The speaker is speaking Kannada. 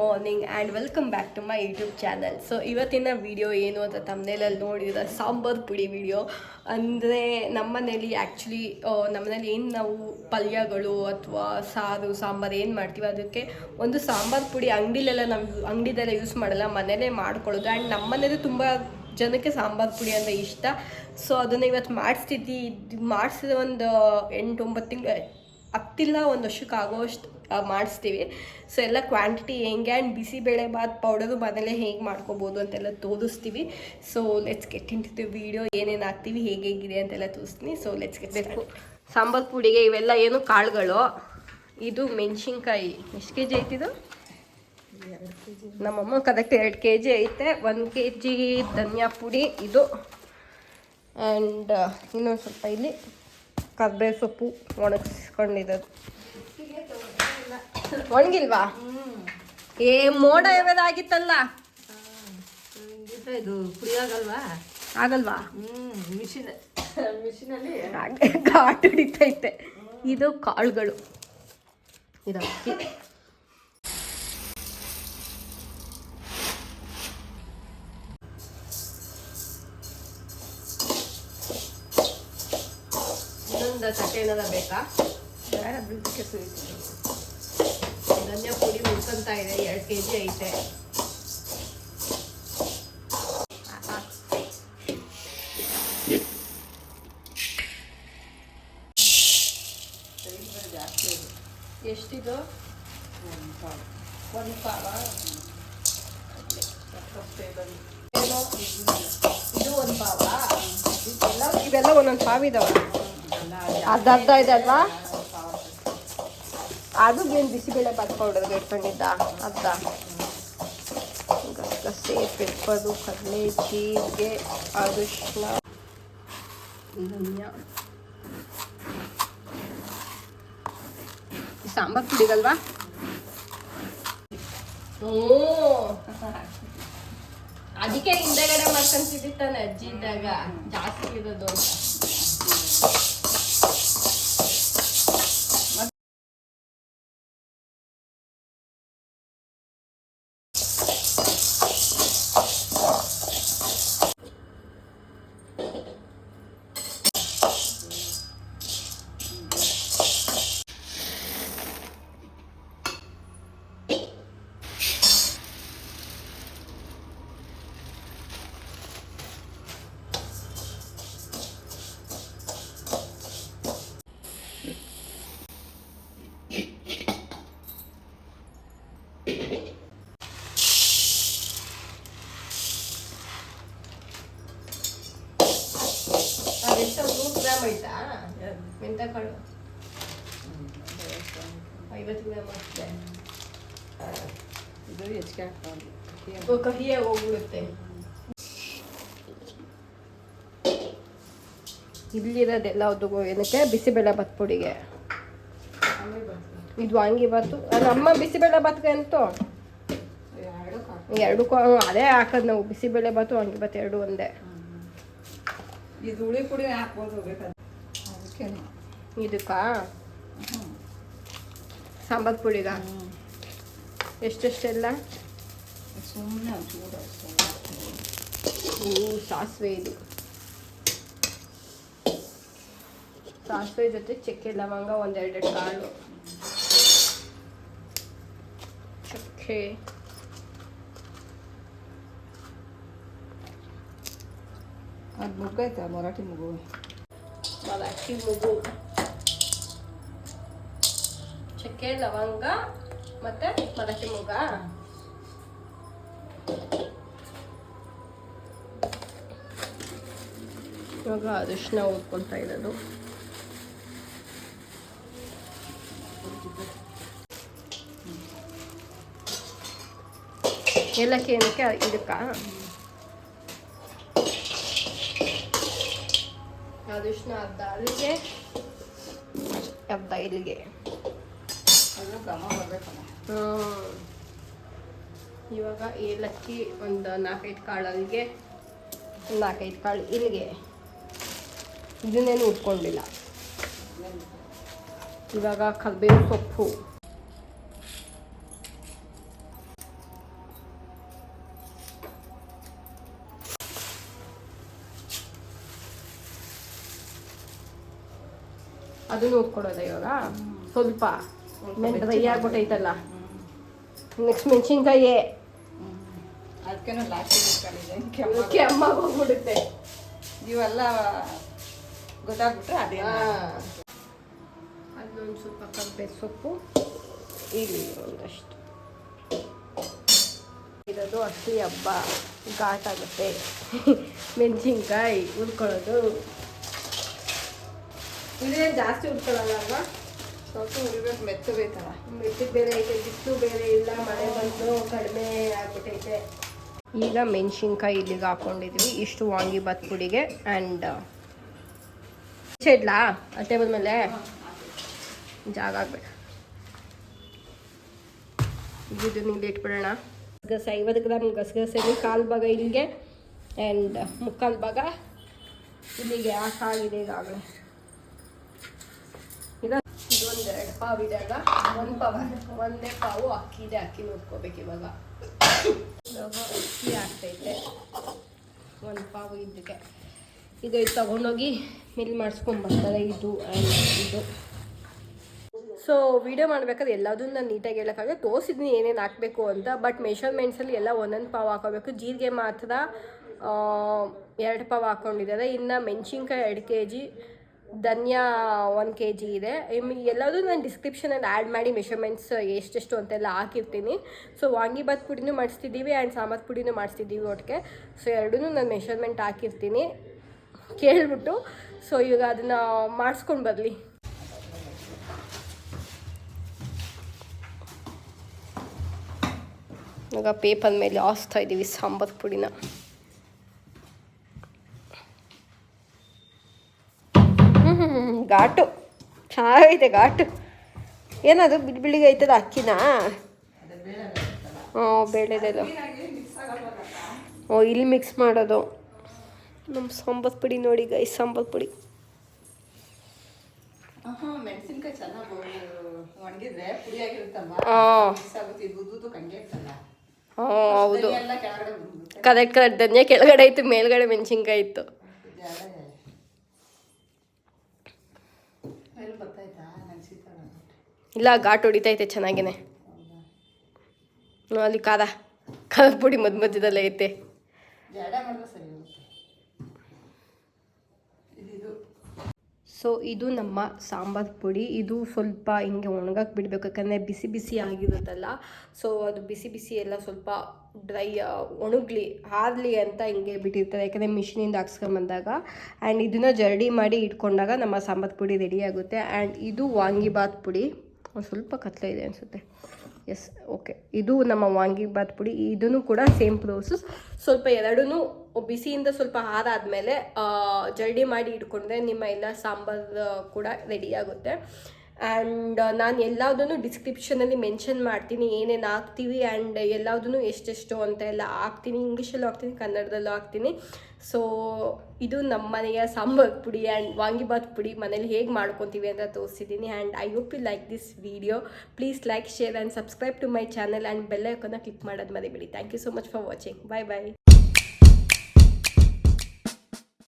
Morning and welcome back to my YouTube channel so ಇವತ್ತಿನ ವಿಡಿಯೋ ಏನು ಅಂತ ತಮ್ಮನೇಲಲ್ಲಿ ನೋಡಿದ ಸಾಂಬಾರು ಪುಡಿ ವಿಡಿಯೋ ಅಂದರೆ ನಮ್ಮನೇಲಿ ಆ್ಯಕ್ಚುಲಿ ನಮ್ಮನೇಲಿ ಏನು ನಾವು ಪಲ್ಯಗಳು ಅಥವಾ ಸಾರು, ಸಾಂಬಾರು ಏನು ಮಾಡ್ತೀವಿ ಅದಕ್ಕೆ ಒಂದು ಸಾಂಬಾರು ಪುಡಿ ಅಂಗಡಿಲೆಲ್ಲ ನಮ್ಮ ಅಂಗಡಿದೆಲ್ಲ ಯೂಸ್ ಮಾಡಲ್ಲ, ಮನೇಲೇ ಮಾಡ್ಕೊಳ್ಳೋದು. ಆ್ಯಂಡ್ ನಮ್ಮನೇಲಿ ತುಂಬ ಜನಕ್ಕೆ ಸಾಂಬಾರು ಪುಡಿ ಅಂದರೆ ಇಷ್ಟ. ಸೊ ಅದನ್ನು ಇವತ್ತು ಮಾಡಿಸ್ತಿದ್ದಿ, ಮಾಡಿಸಿದ ಒಂದು ಎಂಟು ಒಂಬತ್ತು ತಿಂಗಳು, ಹತ್ತಿಲ್ಲ, ಒಂದು ವರ್ಷಕ್ಕಾಗೋ ಆಗೋಷ್ಟು ಮಾಡಿಸ್ತೀವಿ. ಸೊ ಎಲ್ಲ ಕ್ವಾಂಟಿಟಿ ಹೆಂಗೆ ಆ್ಯಂಡ್ ಬಿಸಿಬೇಳೆ ಬಾತ್ ಪೌಡರು ಮನೇಲೆ ಹೇಗೆ ಮಾಡ್ಕೋಬೋದು ಅಂತೆಲ್ಲ ತೋರಿಸ್ತೀವಿ. So let's get into video ಏನೇನು ಹಾಕ್ತೀವಿ, ಹೇಗೆ ಹೇಗಿದೆ ಅಂತೆಲ್ಲ ತೋರಿಸ್ತೀನಿ. ಸೊ ಲೆಟ್ಸ್ ಗೆಟ್ ಬೇಕು. ಸಾಂಬಾರು ಪುಡಿಗೆ ಇವೆಲ್ಲ ಏನು ಕಾಳುಗಳು? ಇದು ಮೆಣಸಿನ್ಕಾಯಿ. ಎಷ್ಟು ಕೆ ಜಿ ಐತಿದು ನಮ್ಮಮ್ಮ ಕರೆಕ್ಟ್ ಎರಡು ಕೆ ಜಿ ಐತೆ. ಒಂದು ಕೆ ಜಿ ಧನಿಯಾ ಪುಡಿ ಇದು. ಆ್ಯಂಡ್ ಇನ್ನೊಂದು ಸ್ವಲ್ಪ ಇಲ್ಲಿ ಕರ್ಬೇವು ಸೊಪ್ಪು ಒಣಗಿಸ್ಕೊಂಡಿರೋದು. ಒಣಗಿಲ್ವಾ? ಏ ಮೋಡ ಯಾವ್ದಾಗಿತ್ತಲ್ಲ? ಇದು ಪುಡಿಯಾಗಲ್ವಾ ಆಗಲ್ವಾ? ಮಿಷಿನ್ ಮಿಷಿನಲ್ಲಿ. ಘಾಟ್ ಹಿಡಿತೈತೆ ಇದು ಕಾಳುಗಳು. ಇದು ಅಕ್ಕಿ. ಇನ್ನೊಂದು ತಟ್ಟೆ ಏನಾರ ಬೇಕಾ? ಧನ್ಯ ಪುಡಿ ಉಳ್ಕೊಂತ ಇದೆ ಎರಡು ಕೆ ಜಿ ಐತೆ. ಎಷ್ಟಿದು? ಒಂದು ಪಾವ. ಇದು ಒಂದು ಪಾವ. ಇವೆಲ್ಲ ಒಂದೊಂದು ಪಾವ ಇದಾವ ಅರ್ಧ ಅರ್ಧ ಇದೆ ಅಲ್ವಾ? ಅದು ಏನು ಬಿಸಿಬೇಳೆ ಬಾತ್ ಪೌಡರ್ಗೆ ಇಟ್ಕೊಂಡಿದ್ದ? ಅರ್ಧ ಗಸಗಸೆ ಕಡಲೆ ಜೀರಿಗೆ ಅರಿಶಿನ ಧನಿಯಾ. ಸಾಂಬಾರ್ ಪುಡಿಗಲ್ವಾ? ಓ! ಅದಕ್ಕೆ ಹಿಂದೆಗಡೆ ಮಾಡ್ಕೊಂತಿದ್ದಿತ್ತಾನೆ ಅಜ್ಜಿ ಇದ್ದಾಗ. ಜಾಸ್ತಿ ಇರೋದು ಮೆಂತಕಾಳು. ಐವತ್ತು ಗ್ರಾಮ್ ಅಷ್ಟೇ ಇದು ಹೆಚ್ಚಿಗೆ ಹಾಕ್ಬಾರ್ದು. ಕಹಿಯೇ ಹೋಗ್ಬಿಡುತ್ತೆ. ಇಲ್ಲಿರೋದೆಲ್ಲ ಅದು ಏನಕ್ಕೆ? ಬಿಸಿಬೇಳೆ ಭಾತ್ ಪುಡಿಗೆ. ಇದು ವಾಂಗಿಬಾತು ನಮ್ಮ ಬಿಸಿಬೇಳೆ ಭಾತ್ಗೆ ಅಂತೂ ಎರಡು ಹಾಕು. ಎರಡು ಕೊ- ಹ್ಮ್, ಅದೇ ಹಾಕೋದು ನಾವು. ಬಿಸಿಬೇಳೆ ಭಾತು ವಾಂಗಿಬಾತ್ ಎರಡು ಒಂದೇ. ಇದು ಹುಳಿ ಪುಡಿ ಹಾಕ್ಬೋದು ಇದಕ್ಕ? ಸಾಂಬಾರ್ ಪುಡಿಗ? ಎಷ್ಟೆಷ್ಟೆಲ್ಲ? ಸುಮ್ಮನೆ ಸಾಸಿವೆ ಇದು. ಸಾಸಿವೆ ಜೊತೆ ಚಕ್ಕೆ ಲವಂಗ ಒಂದೆರಡು ಕಾಳು. ಚಕ್ಕೆ. ಅದು ಮುಗ್ಗೈತಾ ಮರಾಠಿ ಮಗು? ಮರಾಠಿ ಮಗು ಚಕ್ಕೆ ಲವಂಗ ಮತ್ತೆ ಮರಾಠಿ ಮಗ ಇವಾಗ ಅರಿಶಿನ ಓದ್ಕೊತಾ ಇರೋದು ಏಲಕ್ಕಿ ಏನಕ್ಕೆ ಇದಕ್ಕ ಅರಿಶಿನ ಅರ್ಧ. ಅಲ್ಲಿಗೆ ಅರ್ಧ ಇಲ್ಲಿಗೆ. ಅದು ಘಮ ಬರ್ಬೇಕಮ್ಮ. ಹ್ಮ್. ಇವಾಗ ಏಲಕ್ಕಿ ಒಂದು ನಾಲ್ಕೈದು ಕಾಳು ಅಲ್ಲಿಗೆ ಒಂದು ನಾಲ್ಕೈದು ಕಾಳು ಇಲ್ಲಿಗೆ. ಇದನ್ನೇನು ಉಟ್ಕೊಂಡಿಲ್ಲ. ಇವಾಗ ಕಲ್ಬೇವು ಸೊಪ್ಪು. ಅದನ್ನು ಉಟ್ಕೊಡೋದ ಇವಾಗ? ಸ್ವಲ್ಪ ಡ್ರೈ ಆಗ್ಬಿಟ್ಟೈತಲ್ಲ. ನೆಕ್ಸ್ಟ್ ಮೆಣಸಿನ್ಕಾಯಿ. ಕೆಮ್ಮಾಗಿ ಹೋಗ್ಬಿಡುತ್ತೆ. ಇವೆಲ್ಲ ಗೊತ್ತಾಗ್ಬಿಟ್ರೆ ಅದೇ ಅದೊಂದು ಸ್ವಲ್ಪ ಕಬ್ಬೆ ಸೊಪ್ಪು. ಇಲ್ಲಿ ಒಂದಷ್ಟು. ಇರೋದು ಅಷ್ಟು ಹಬ್ಬ. ಘಾಟ್ ಆಗುತ್ತೆ. ಮೆಣಸಿನ್ಕಾಯಿ ಹುರ್ಕೊಳ್ಳೋದು ಇದೇನು ಜಾಸ್ತಿ ಹುರ್ಕೊಳ್ಳೋಲ್ಲ ಅಲ್ವಾ? ಸ್ವಲ್ಪ ಉರಿಬೇಕು ಮೆತ್ತಬೇಕಲ್ಲ ಮೆಟ್ಟಿಗೆ ಬೇರೆ ಐತೆ ಬಿಸಿಲು ಬೇರೆ ಇಲ್ಲ ಮಳೆ ಬಂದು ಕಡಿಮೆ ಆಗ್ಬಿಟ್ಟೈತೆ. ಈಗ ಮೆಣಸಿನ್ಕಾಯಿ ಇಲ್ಲಿಗೆ ಹಾಕ್ಕೊಂಡಿದ್ವಿ ಇಷ್ಟು ವಾಂಗಿಬಾತ್ ಪುಡಿಗೆ ಆ್ಯಂಡ್ ಇಡ್ಲಾ? ಆ ಟೇಬಲ್ ಮೇಲೆ? ಜಾಗ ಆಗ್ಬೇಡ. ಇದನ್ನ ಇಲ್ಲಿ ಇಟ್ಬಿಡೋಣ. ಗಸ ಐವತ್ತು ಗ್ರಾಮ್ ಗಸಗಸೆಗೆ ಕಾಲು ಭಾಗ ಇಲ್ಲಿಗೆ ಆ್ಯಂಡ್ ಮುಕ್ಕಾಲು ಭಾಗ ಇಲ್ಲಿಗೆ ಹಾಕಾಗಿದೆ ಈಗಾಗಲೇ ಈಗ ಇದೊಂದು ಇದಾಗ ಒಂದ್ ಪಾವ, ಒಂದೇ ಪಾವು ಅಕ್ಕಿ ಇದೆ ಅಕ್ಕಿ ನೋಡ್ಕೋಬೇಕು ಇವಾಗ. ಅಕ್ಕಿ ಆಗ್ತೈತೆ. ಒಂದು ಪಾವು ಇದಕ್ಕೆ ಇದು ಇದು ತಗೊಂಡೋಗಿ ಮಿಲ್ ಮಾಡಿಸ್ಕೊಂಬರ್ತಾರೆ ಇದು ಇದು. ಸೊ ವಿಡಿಯೋ ಮಾಡ್ಬೇಕಾದ್ರೆ ಎಲ್ಲದನ್ನು ನಾನು ನೀಟಾಗಿ ಹೇಳೋಕ್ಕಾಗ ತೋರಿಸಿದ್ನಿ ಏನೇನು ಹಾಕಬೇಕು ಅಂತ ಬಟ್ ಮೆಷರ್ಮೆಂಟ್ಸಲ್ಲಿ ಎಲ್ಲ ಒಂದೊಂದು ಪಾವು ಹಾಕೋಬೇಕು. ಜೀರಿಗೆ ಮಾತ್ರ ಎರಡು ಪಾವು ಹಾಕ್ಕೊಂಡಿದ್ದಾರೆ ಇನ್ನು ಮೆಣಸಿನ್ಕಾಯಿ ಎರಡು ಕೆ ಜಿ ಧನಿಯಾ ಒನ್ ಕೆ ಜಿ ಇದೆ ಎಲ್ಲದೂ ನಾನು ಡಿಸ್ಕ್ರಿಪ್ಷನಲ್ಲಿ ಆ್ಯಡ್ ಮಾಡಿ ಮೆಷರ್ಮೆಂಟ್ಸ್ ಎಷ್ಟೆಷ್ಟು ಅಂತೆಲ್ಲ ಹಾಕಿರ್ತೀನಿ. ಸೊ ವಾಂಗಿಬಾತ್ ಪುಡಿನೂ ಮಾಡಿಸ್ತಿದ್ದೀವಿ ಆ್ಯಂಡ್ ಸಾಂಬಾರು ಪುಡಿನೂ ಮಾಡಿಸ್ತಿದ್ದೀವಿ ಒಟ್ಟಿಗೆ ಸೊ ಎರಡೂ ನಾನು ಮೆಷರ್ಮೆಂಟ್ ಹಾಕಿರ್ತೀನಿ. ಕೇಳಿಬಿಟ್ಟು. ಸೊ ಇವಾಗ ಅದನ್ನು ಮಾಡಿಸ್ಕೊಂಡು ಬರಲಿ. ಈಗ ಪೇಪರ್ ಮೇಲೆ ಹಾಸ್ತಾ ಇದ್ದೀವಿ ಸಾಂಬಾರು ಪುಡಿನ. ಘಾಟು. ಚೆನ್ನಾಗೈತೆ ಘಾಟು. ಏನದು? ಬಿಡಿ ಬಿಳಿಗೆ ಐತದ ಅಕ್ಕಿನಾ? ಹ್ಞೂ ಬೇಳೆದೆಲ್ಲ. ಓ ಇಲ್ಲಿ ಮಿಕ್ಸ್ ಮಾಡೋದು. ನಮ್ಮ ಸಾಂಬಾರು ಪುಡಿ ನೋಡಿ ಗೈ ಸಾಂಬಾರು ಪುಡಿ. ಹೌದು. ಕರೆಕ್ಟ್ ಕರೆಕ್ಟ್ ಧನ್ಯ ಕೆಳಗಡೆ ಇತ್ತು ಮೇಲ್ಗಡೆ ಮೆಣಸಿನ್ಕಾಯಿ ಇತ್ತು. ಇಲ್ಲ ಘಾಟ್ ಹೊಡಿತೈತೆ ಚೆನ್ನಾಗೇನೆ. ನೋ, ಅಲ್ಲಿ ಕಾದ ಕಾದ ಪುಡಿ ಮಧ್ಯ ಮಧ್ಯದಲ್ಲೇ ಐತೆ. ಸೊ ಇದು ನಮ್ಮ ಸಾಂಬಾರ್ ಪುಡಿ. ಇದು ಸ್ವಲ್ಪ ಹಿಂಗೆ ಒಣಗಕ್ಕೆ ಬಿಡಬೇಕು ಯಾಕಂದರೆ ಬಿಸಿ ಬಿಸಿ ಆಗಿರುತ್ತಲ್ಲ. ಸೊ ಅದು ಬಿಸಿ ಬಿಸಿ ಎಲ್ಲ ಸ್ವಲ್ಪ ಡ್ರೈ ಒಣಗಲಿ ಆರಲಿ ಅಂತ ಹಿಂಗೆ ಬಿಟ್ಟಿರ್ತಾರೆ ಯಾಕಂದರೆ ಮಿಷಿನಿಂದ ಹಾಕ್ಸ್ಕೊಂಬಂದಾಗ ಆ್ಯಂಡ್ ಇದನ್ನು ಜರಡಿ ಮಾಡಿ ಇಟ್ಕೊಂಡಾಗ ನಮ್ಮ ಸಾಂಬಾರ್ ಪುಡಿ ರೆಡಿ ಆಗುತ್ತೆ. ಆ್ಯಂಡ್ ಇದು ವಾಂಗಿಬಾತ್ ಪುಡಿ. ಒಂದು ಸ್ವಲ್ಪ ಕತ್ಲೆ ಇದೆ ಅನಿಸುತ್ತೆ. ಎಸ್ ಓಕೆ ಇದು ನಮ್ಮ ವಾಂಗಿಬಾತ್ ಪುಡಿ. ಇದನ್ನು ಕೂಡ ಸೇಮ್ ಪ್ರೋಸೆಸ್ ಸ್ವಲ್ಪ ಎರಡೂ ಬಿಸಿಯಿಂದ ಸ್ವಲ್ಪ ಹಾರಾದಮೇಲೆ ಜರಡಿ ಮಾಡಿ ಇಟ್ಕೊಂಡ್ರೆ ನಿಮ್ಮ ಎಲ್ಲ ಸಾಂಬಾರು ಕೂಡ ರೆಡಿ ಆಗುತ್ತೆ. ಆ್ಯಂಡ್ ನಾನು ಎಲ್ಲದನ್ನು ಡಿಸ್ಕ್ರಿಪ್ಷನಲ್ಲಿ ಮೆನ್ಷನ್ ಮಾಡ್ತೀನಿ, ಏನೇನು ಹಾಕ್ತೀವಿ ಆ್ಯಂಡ್ ಎಲ್ಲದನ್ನು ಎಷ್ಟೆಷ್ಟು ಅಂತ ಎಲ್ಲ ಹಾಕ್ತೀನಿ, ಇಂಗ್ಲೀಷಲ್ಲೂ ಹಾಕ್ತೀನಿ, ಕನ್ನಡದಲ್ಲೂ ಹಾಕ್ತೀನಿ. ಸೊ ಇದು ನಮ್ಮ ಮನೆಯ ಸಾಂಬಾರ್ ಪುಡಿ ಆ್ಯಂಡ್ ವಾಂಗಿಬಾತ್ ಪುಡಿ ಮನೇಲಿ ಹೇಗೆ ಮಾಡ್ಕೊತೀವಿ ಅಂತ ತೋರಿಸಿದ್ದೀನಿ and I hope you like this video please like share and subscribe to my channel and ಬೆಲ್ಲೈಕನ್ನ click ಮಾಡೋದು ಮರಿಬೇಡಿ. Thank you so much for watching bye bye